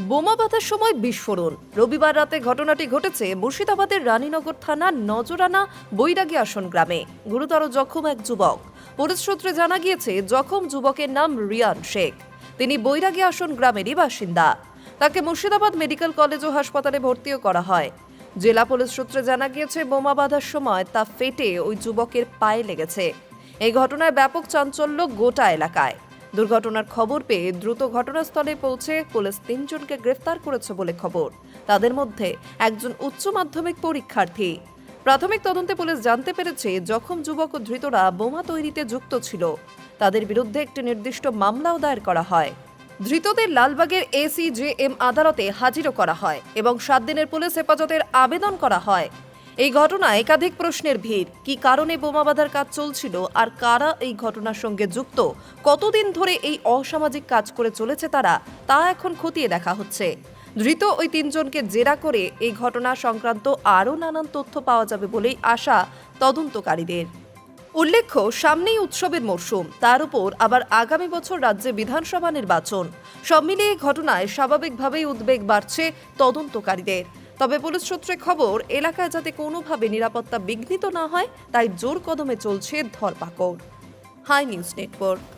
বোমা বাঁধার সময় বিস্ফোরণ। রবিবার রাতে ঘটনাটি ঘটেছে মুর্শিদাবাদের রানীনগর থানার নজরানা বৈরাগী আসন গ্রামে। গুরুতর জখম এক যুবক। পুলিশ সূত্রে জানা গিয়েছে, জখম যুবকের নাম রিয়ান শেখ। তিনি বৈরাগী আসন গ্রামেরই বাসিন্দা। তাকে মুর্শিদাবাদ মেডিকেল কলেজ ও হাসপাতালে ভর্তিও করা হয়। জেলা পুলিশ সূত্রে জানা গিয়েছে, বোমা বাঁধার সময় তা ফেটে ওই যুবকের পায়ে লেগেছে। এই ঘটনায় ব্যাপক চাঞ্চল্য গোটা এলাকায়। দুর্ঘটনার খবর পেয়ে দ্রুত ঘটনাস্থলে পৌঁছে পুলিশ তিনজনকে গ্রেফতার করেছে বলে খবর। তাদের মধ্যে একজন উচ্চ মাধ্যমিক পরীক্ষার্থী। প্রাথমিক তদন্তে পুলিশ জানতে পেরেছে, জখম যুবক ও ধৃতরা বোমা তৈরিতে যুক্ত ছিল। তাদের বিরুদ্ধে একটি নির্দিষ্ট মামলাও দায়ের করা হয়। ধৃতদের লালবাগের এসিজেএম আদালতে হাজিরও করা হয় এবং সাত দিনের পুলিশ হেফাজতের আবেদন করা হয়। এই ঘটনায় একাধিক প্রশ্নের ভিড়। কি কারণে বোমা বাঁধার কাজ চলছিল? আর কারা এই ঘটনার সঙ্গে যুক্ত? কতদিন ধরে এই অসামাজিক কাজ করে চলেছে তারা? তা এখন খতিয়ে দেখা হচ্ছে। ধৃত ওই তিনজনকে জেরা করে এই ঘটনা সংক্রান্ত আরও নানান তথ্য পাওয়া যাবে বলেই আশা তদন্তকারীদের। উল্লেখ্য, সামনেই উৎসবের মরশুম। তার উপর আবার আগামী বছর রাজ্যে বিধানসভা নির্বাচন। সব মিলিয়ে ঘটনায় স্বাভাবিকভাবেই উদ্বেগ বাড়ছে তদন্তকারীদের। তবে পুলিশ সূত্রে খবর, এলাকায় যাতে কোনোভাবে নিরাপত্তা বিঘ্নিত না হয়, তাই জোর কদমে চলছে ধরপাকড়। High news network.